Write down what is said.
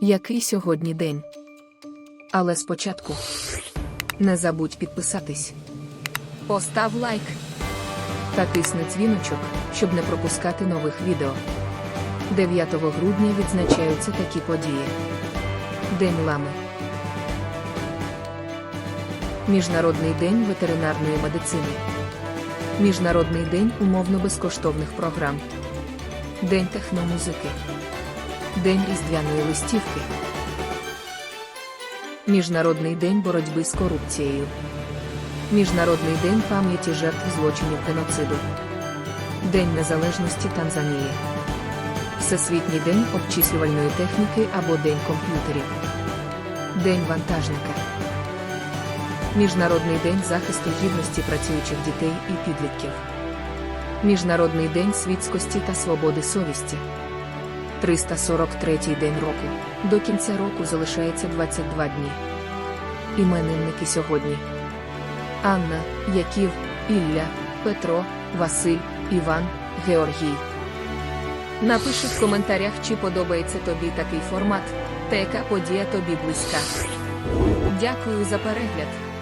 Який сьогодні день? Але спочатку не забудь підписатись. Постав лайк та тисни дзвіночок, щоб не пропускати нових відео. 9 грудня відзначаються такі події. День лами. Міжнародний день ветеринарної медицини. Міжнародний день умовно безкоштовних програм. День техномузики. День різдвяної листівки. Міжнародний день боротьби з корупцією. Міжнародний день пам'яті жертв злочинів геноциду. День Незалежності Танзанії. Всесвітній день обчислювальної техніки або День комп'ютерів. День вантажника. Міжнародний день захисту гідності працюючих дітей і підлітків. Міжнародний день світськості та свободи совісті. 343 день року. До кінця року залишається 22 дні. Іменинники сьогодні. Анна, Яків, Ілля, Петро, Василь, Іван, Георгій. Напиши в коментарях, чи подобається тобі такий формат, та яка подія тобі близька. Дякую за перегляд.